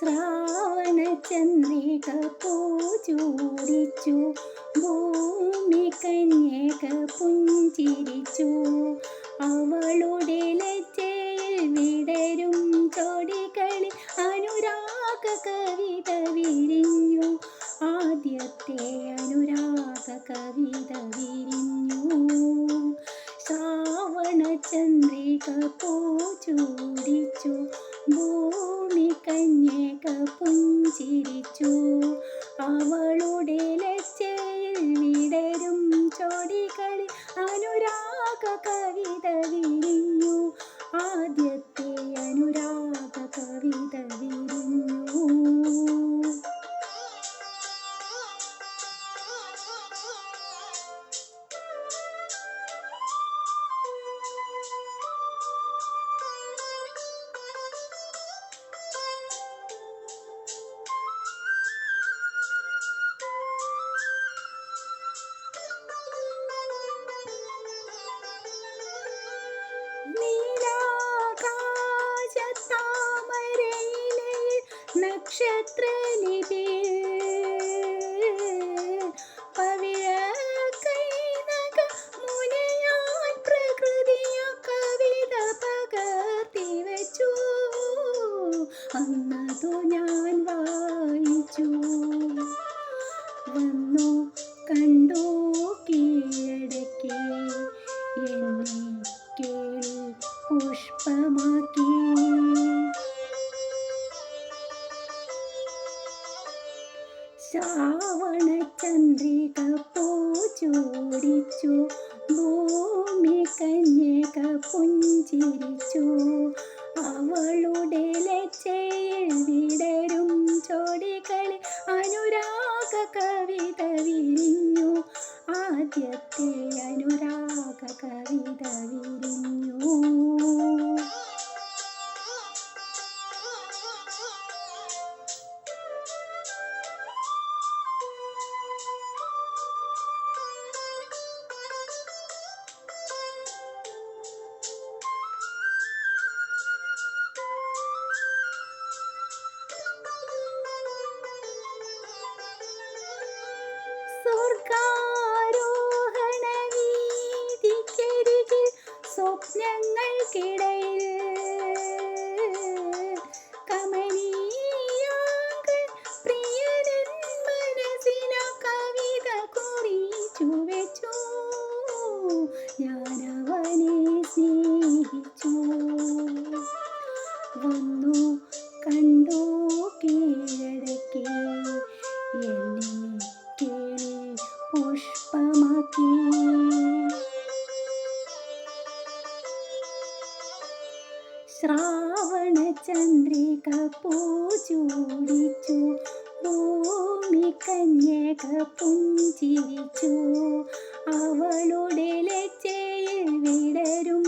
ശ്രാവണ ചന്ദ്രിക പൂചൂടിച്ചു ഭൂമി കന്യക പുഞ്ചിരിച്ചു. അവളുടെ പൂചൂടിച്ചു ഭൂമി കന്യക പുഞ്ചിരിച്ചു. നീലാകാശത്താമരയിലെ പകർത്തി വെച്ചു. അന്നതു ഞാൻ വായിച്ചു. വന്നു ശ്രാവണ ചന്ദ്രിക പൂചൂടിച്ചു ഭൂമി കന്യക പുഞ്ചിരിച്ചു. അവളുടെ ലജ്ജയിൽ വിടരും അനുരാഗ കവിത വിരിഞ്ഞു. ആദ്യത്തെ അനുരാഗ കവിത വിരിഞ്ഞു. സ്വർഗാരോഹണ വീതിക്കരികിൽ സ്വപ്നങ്ങൾക്കിടയിൽ കമനീയാങ്കൻ പ്രിയനൻ മനസ്സിന കവിത കുറിച്ചു വെച്ചു. ശ്രാവണചന്ദ്രിക പൂചൂടിച്ചു ഭൂമി കന്യക പുഞ്ചിരിച്ചു അവളുടെ ലച്ചയിൽ വിടരും